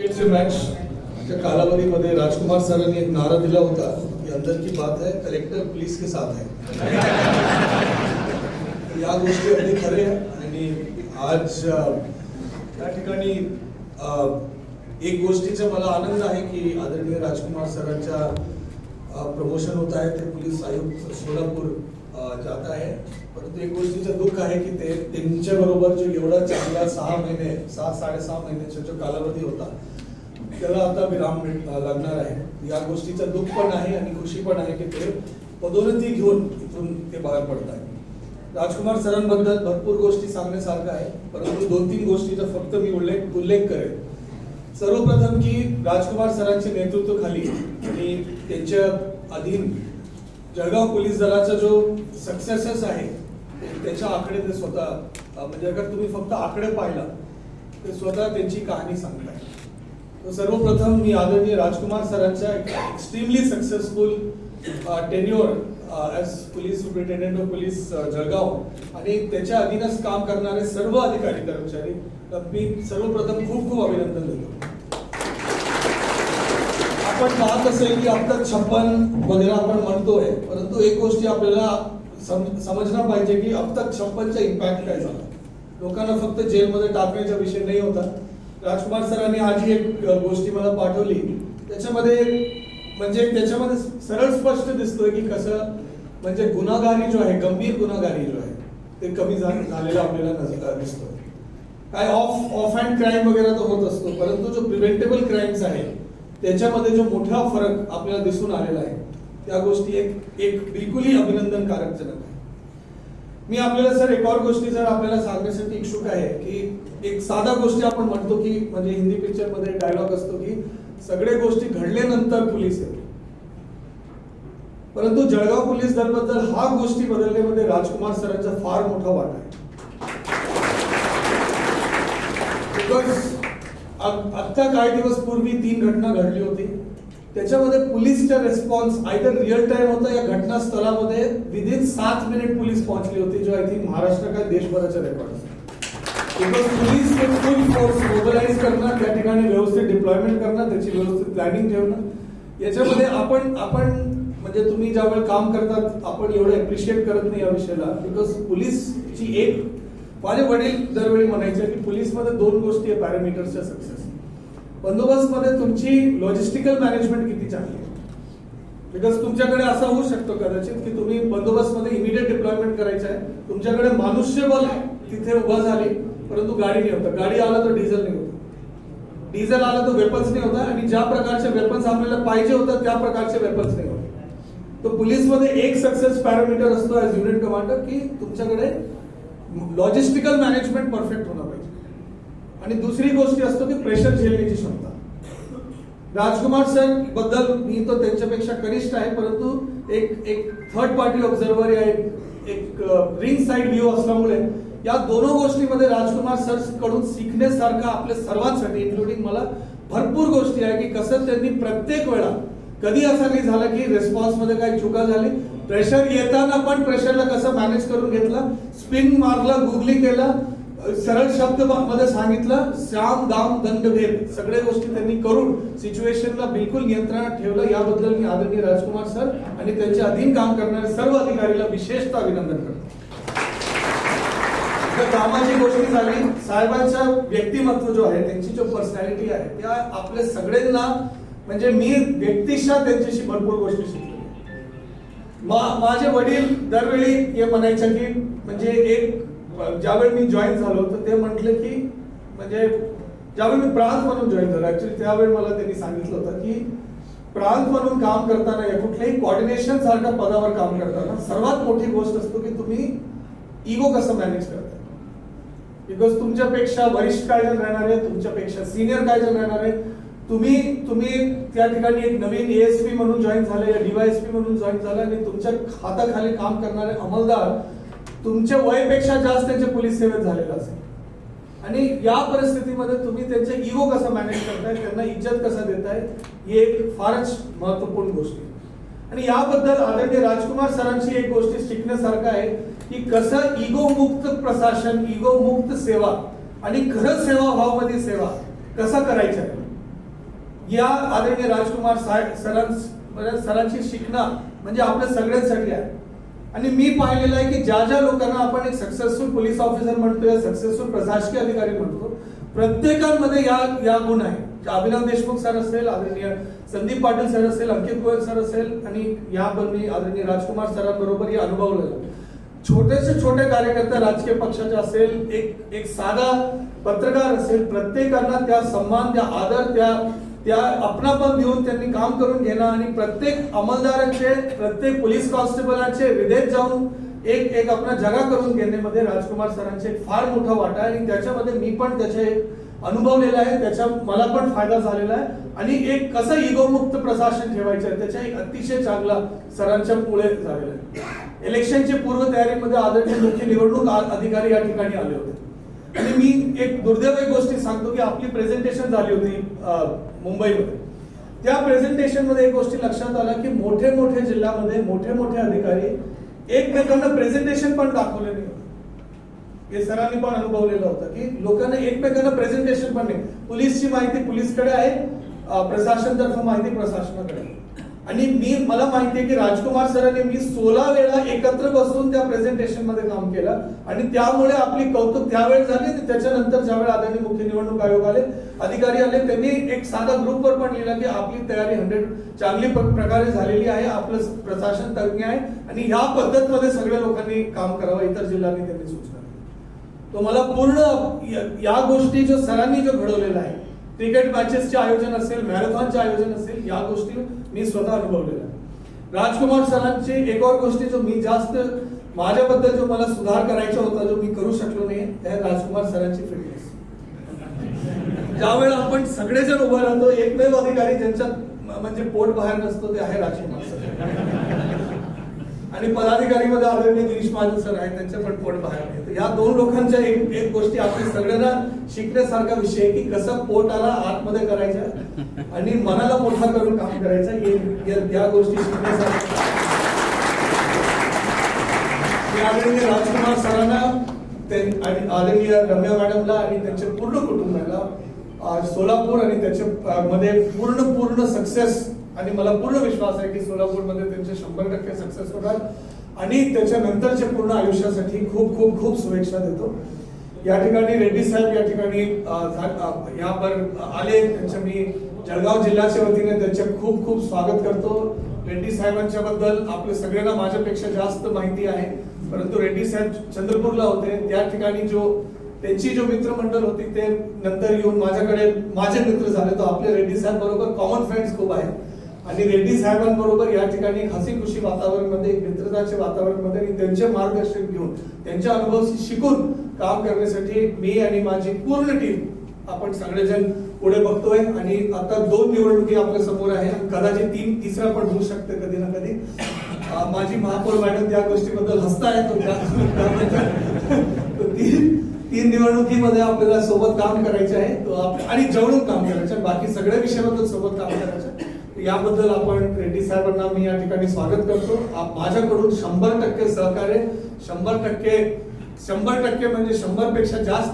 Match च्या कालावधीमध्ये राजकुमार सरांनी एक नारा दिला होता। की अंदर की बात है कलेक्टर पुलिस के साथ है। या गोष्टी अगदी खरे. आणि आज त्या ठिकाणी एक गोष्टीचा मला आनंद आहे की आदरणीय राजकुमार सरांच्या प्रमोशन होत आहे. ते पोलीस आयुक्त सोलापूर जात आहे. परंतु एक गोष्टीचं दुःख आहे की ते त्यांच्या बरोबर जो एवढा चांगला सहा महिने सहा साडेसहा महिन्याचा जो कालावधी होता त्याला आता विराम भेट लागणार आहे. या गोष्टीचं दुःख पण आहे आणि खुशी पण आहे की ते पदोन्नती घेऊन इथून ते बाहेर पडत आहे राजकुमार सरांबद्दल भरपूर गोष्टी सांगण्यासारखं आहे परंतु दोन तीन गोष्टीचा फक्त मी उल्लेख उल्लेख करेन. सर्वप्रथम की राजकुमार सरांच्या नेतृत्वाखाली आणि त्यांच्या अधीन जळगाव पोलीस दलाचा जो सक्सेसेस आहे त्याच्या आकडे ते स्वतः म्हणजे अगर तुम्ही फक्त आकडे पाहिला ते स्वतः त्यांची कहाणी सांगताय. सर्वप्रथम मी आदरणीय राजकुमार सरांच्या extremely successful tenure as police superintendent of police Jalgaon आणि त्याच्या अधीनच काम करणारे सर्व अधिकारी कर्मचारी तर मी सर्वप्रथम खूप खूप अभिनंदन देतो. आपण पाहत असेल की आता छप्पन वगैरे आपण म्हणतोय परंतु एक गोष्टी आपल्याला सम- समजणं पाहिजे की अब तक छप्पनचा इम्पॅक्ट काय झाला? लोकांना फक्त जेलमध्ये टाकण्याचा विषय नाही होता. राजकुमार सरांनी आज एक गोष्टी मला पाठवली. त्याच्यामध्ये म्हणजे त्याच्यामध्ये सरळ स्पष्ट दिसतोय की कसं म्हणजे गुन्हागारी जो आहे गंभीर गुन्हागारी जो आहे ते कमी झालेला आपल्याला नजर दिसतोय. काय ऑफ ऑफ हँड क्राईम वगैरे तर होत असतो परंतु जो प्रिव्हेंटेबल क्राईम्स आहे त्याच्यामध्ये जो मोठा फरक आपल्याला दिसून आलेला आहे त्या गोष्टी एक एक बिलकुलही अभिनंदनकारक जनक आहे मी आपल्याला सर एक और गोष्टी सर आपल्याला सांगण्यासाठी इच्छुक आहे की एक साधा गोष्टी आपण म्हणतो की म्हणजे हिंदी पिक्चरमध्ये डायलॉग असतो की सगळे गोष्टी घडल्यानंतर पोलीस येते परंतु जळगाव पोलीस दलबद्दल हा गोष्टी बदलण्यामध्ये राजकुमार सरांचा फार मोठा वाटा आहे. बिकॉज आत्ता काही दिवस पूर्वी तीन घटना घडली होती. त्याच्यामध्ये पोलीसचा रिस्पॉन्स आयदर रिअल टाइम होता या घटनास्थळामध्ये विदिन सात मिनिट पोलीस पोहोचली होती जो आय थिंक महाराष्ट्र काय देशभराचा record because police full force mobilise करणं त्या ठिकाणी व्यवस्थित डिप्लॉयमेंट करणं त्याची व्यवस्थित प्लॅनिंग ठेवणं याच्यामध्ये आपण आपण म्हणजे तुम्ही ज्यावेळी काम करतात आपण एवढं एप्रिशिएट करत नाही या विषयाला. बिकॉज पोलीसची एक माझे वडील दरवेळी म्हणायचे की पोलीसमध्ये दोन गोष्टी आहे पॅरामीटर्सच्या सक्सेस बंदोबस्तमध्ये तुमची लॉजिस्टिकल मॅनेजमेंट किती चांगली आहे? बिकॉज तुमच्याकडे असं होऊ शकतो कदाचित की तुम्ही बंदोबस्तमध्ये इमिडिएट डिप्लॉयमेंट करायचं आहे. तुमच्याकडे मनुष्यबळ तिथे उभा झाली परंतु गाडी नाही होतं. गाडी आला तर डिझेल नाही होतं. डिझेल आला तर वेपन्स नाही होता. आणि ज्या प्रकारचे वेपन्स आपल्याला पाहिजे होतं त्या प्रकारचे वेपन्स नाही होते. तर पोलीसमध्ये एक सक्सेस पॅरामीटर असतो ॲज युनिट कमांडर की तुमच्याकडे लॉजिस्टिकल मॅनेजमेंट परफेक्ट होणार. आणि दुसरी गोष्ट असतो की प्रेशर झेलण्याची क्षमता. राजकुमार सरबद्दल मी तो त्यांच्यापेक्षा कनिष्ठ आहे परंतु एक एक थर्ड पार्टी ऑब्झर्वर या एक एक रिंग साईड व्ह्यू असल्यामुळे या दोन गोष्टीमध्ये राजकुमार सरकडून शिकण्यासारखं आपल्या सर्वांसाठी इन्क्लुडिंग मला भरपूर गोष्टी आहे की कसं त्यांनी प्रत्येक वेळा कधी असं नाही झालं की रेस्पॉन्समध्ये काही चुका झाली. प्रेशर येताना पण प्रेशरला कसं मॅनेज करून घेतलं? स्पिन मारलं गुगली केलं. सरळ शब्दमध्ये सांगितलं श्याम दाम दंडभेद सगळ्या गोष्टी त्यांनी करून सिच्युएशनला बिलकुल नियंत्रणात ठेवलं. याबद्दल मी आदरणीय राजकुमार सर आणि त्यांच्या अधीन काम करणाऱ्या सर्व अधिकारीला विशेषतः अभिनंदन करतो. तर कामाची गोष्टी झाली. साहेबांच्या व्यक्तिमत्व जो आहे त्यांची जो पर्सनॅलिटी आहे त्या आपल्या सगळ्यांना म्हणजे मी व्यक्तिशः त्यांच्याशी भरपूर गोष्टी शिकलो. मा- माझे वडील दरवेळी हे म्हणायचं की म्हणजे एक ज्यावेळी मी जॉईन झालो तर ते म्हटलं की म्हणजे ज्यावेळी मी प्रांत म्हणून जॉईन झालो ऍक्च्युली त्यावेळी मला त्यांनी सांगितलं होतं की प्रांत म्हणून काम करताना या कुठल्याही कॉर्डिनेशन सारख्या पदावर काम करताना सर्वात मोठी गोष्ट असतो की तुम्ही इगो कसं मॅनेज करता? बिकॉज तुमच्यापेक्षा वरिष्ठ काय जण राहणार आहे तुमच्यापेक्षा सिनियर काय जण राहणार आहे तुम्ही तुम्ही त्या ठिकाणी एक नवीन एएसपी म्हणून जॉईन झाले या डीवायएसपी म्हणून जॉईन झाला आणि तुमच्या हाताखाली काम करणारे अंमलदार तुमच्या वयपेक्षा जास्त त्यांच्या पोलीस सेवेत झालेलं असेल. आणि या परिस्थितीमध्ये तुम्ही त्यांचे इगो कसं मॅनेज करताय त्यांना इज्जत कसं देताय ही एक फारच महत्त्वपूर्ण गोष्ट आहे. आणि याबद्दल आदरणीय राजकुमार सरांची एक गोष्ट शिकण्यासारखं आहे की कसं इगो मुक्त प्रशासन इगो मुक्त सेवा आणि खरं सेवा भावमध्ये सेवा कसा करायचं? या आदरणीय राजकुमार साहेब सरांची शिकणं म्हणजे आपल्या सगळ्यांसाठी आहे. आणि मी पाहिलेलं आहे की ज्या ज्या लोकांना आपण एक सक्सेसफुल पोलीस ऑफिसर म्हणतो या सक्सेसफुल प्रशासकीय अधिकारी म्हणतो प्रत्येकांमध्ये या या गुण आहे. अभिनव देशमुख सर असेल आदरणीय संदीप पाटील सर असेल अंकित गोयल सर असेल आणि या पण मी आदरणीय राजकुमार सरांबरोबर हे अनुभवलेलं छोटेसे छोटे कार्यकर्ते राजकीय पक्षाचे असेल एक एक साधा पत्रकार असेल प्रत्येकांना त्या सन्मान त्या आदर त्या त्या अपनापण देऊन त्यांनी काम करून घेणं आणि प्रत्येक अंमलदारांचे प्रत्येक पोलीस कॉन्स्टेबलांचे विदेश जाऊन एक एक आपला जगा करून घेण्यामध्ये राजकुमार सरांचे फार मोठा वाटा आहे. आणि त्याच्यामध्ये मी पण त्याचे अनुभवलेला आहे. त्याच्या मला पण फायदा झालेला आहे. आणि एक कसं इगोमुक्त प्रशासन ठेवायचं आहे त्याच्या एक अतिशय चांगला सरांच्या पुढे झालेला आहे. इलेक्शनची पूर्व तयारीमध्ये आदरणीय मुख्य निवडणूक अधिकारी या ठिकाणी आले होते. आणि मी एक दुर्दैवी गोष्टी सांगतो की आपली प्रेझेंटेशन झाली होती मुंबईमध्ये. त्या प्रेझेंटेशनमध्ये एक गोष्टी लक्षात आल्या की मोठे मोठे जिल्ह्यामध्ये मोठे मोठे अधिकारी एकमेकांना प्रेझेंटेशन पण दाखवले नाही हे सरांनी पण अनुभवलेलं होतं की लोकांना एकमेकांना प्रेझेंटेशन पण नाही. पोलीसची माहिती पोलीसकडे आहे प्रशासन प्रशासनतर्फे माहिती प्रशासनाकडे आणि मी मला माहिती आहे की राजकुमार सरांनी मी सोळा वेळा एकत्र बसून त्या प्रेझेंटेशनमध्ये काम केलं. आणि त्यामुळे आपली कौतुक त्यावेळेस झाली आणि त्याच्यानंतर ज्यावेळेस आदरणीय मुख्य निवडणूक आयोग आले अधिकारी आले त्यांनी एक साधा ग्रुपवर पण लिहिला की आपली तयारी हंड्रेड चांगली प्रकारे झालेली आहे आपलं प्रशासन तज्ञ आहे आणि ह्या पद्धतमध्ये सगळ्या लोकांनी काम करावं इतर जिल्ह्यांनी त्यांनी सूचना तो मला पूर्ण या- या गोष्टी जो सरांनी जो घडवलेला आहे क्रिकेट मॅचेसचे आयोजन असेल मॅरेथॉनचे आयोजन असेल या गोष्टी मी स्वतः अनुभवलेल्या आहे. राजकुमार सरांची एक और गोष्टी जो मी जास्त माझ्याबद्दल जो मला सुधार करायचा होता जो मी करू शकलो नाही त्या राजकुमार सरांची फिटनेस ज्यावेळेला आपण सगळेजण उभं राहतो एकमेव अधिकारी ज्यांच्यात म्हणजे पोट बाहेर नसतो ते आहे राजकुमार सर आणि पदाधिकारीमध्ये आदरणीय गिरीश महाजन सर आहेत त्यांचे पण पोट बाहेर येतं या दोन लोकांच्या एक एक गोष्टी आपली सगळ्यांना शिकण्यासारखा विषय की कसं पोटाला आतमध्ये करायचं आणि मनाला मोठा करून काम करायचं या- गोष्टी शिकण्यासारख्या आदरणीय राजकुमार सरांना आणि आदरणीय रम्या मॅडमला आणि त्यांच्या पूर्ण कुटुंबाला सोलापूर आणि त्याच्या मध्ये पूर्ण पूर्ण सक्सेस आणि मला पूर्ण विश्वास आहे की सोलापूरमध्ये त्यांचे शंभर टक्के सक्सेस होणार. आणि त्याच्यानंतरच्या पूर्ण आयुष्यासाठी खूप खूप खूप शुभेच्छा देतो. या ठिकाणी रेड्डी साहेब या ठिकाणी यावर आले. त्यांच्या मी जळगाव जिल्ह्याच्या वतीने त्यांचे खूप खूप स्वागत करतो. रेड्डी साहेबांच्या बद्दल आपल्या सगळ्यांना माझ्यापेक्षा जास्त माहिती आहे. परंतु रेड्डी साहेब चंद्रपूरला होते. त्या ठिकाणी जो त्यांची जो मित्रमंडळ होती ते नंतर येऊन माझ्याकडे माझे मित्र झाले. तो आपले रेड्डी साहेब बरोबर कॉमन फ्रेंड्स खूप आहेत. आणि रेड्डी साहेबांबरोबर या ठिकाणी हसी खुशी वातावरणामध्ये एक मित्रताचे वातावरणामध्ये आणि त्यांचे मार्गदर्शन घेऊन त्यांच्या अनुभव शिकून काम करण्यासाठी मी आणि माझी पूर्ण टीम आपण सगळेजण पुढे बघतोय आणि आता दोन निवडणुकी आपल्यासमोर आहे कदाचित तीन तिसरा पण होऊ शकते कधी ना कधी माझी महापौर मॅडम त्या गोष्टीबद्दल हसताय तो तीन तीन निवडणुकीमध्ये आपल्याला सोबत काम करायचे आहे तो आणि जवळून काम करायचं आहे. बाकी सगळ्या विषयाबद्दल सोबत काम करायचं आहे. याबद्दल आपण रेड्डी साहेबांना मी या ठिकाणी स्वागत करतो. माझ्याकडून शंभर टक्के सहकार्य शंभर टक्के शंभर टक्के म्हणजे शंभरपेक्षा जास्त